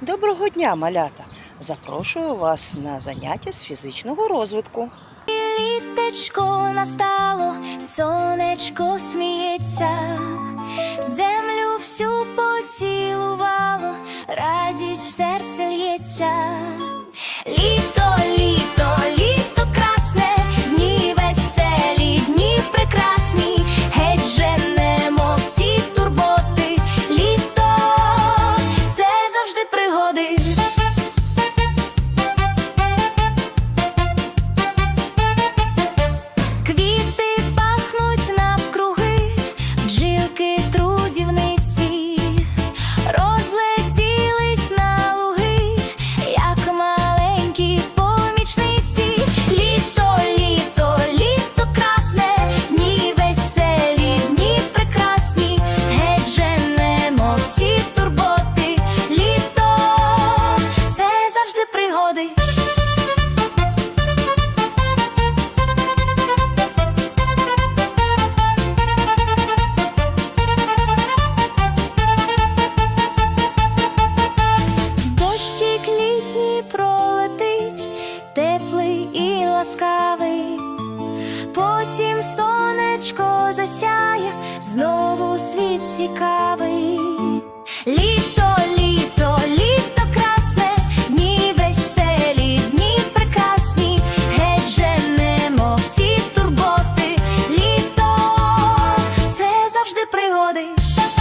Доброго дня, малята! Запрошую вас на заняття з фізичного розвитку. Літечко настало, сонечко сміється, землю всю поцілувало, радість в серце лється. води. Дощик пролетить, теплий і ласкавий, потім сонечко засяє, знову світ цікавий. life.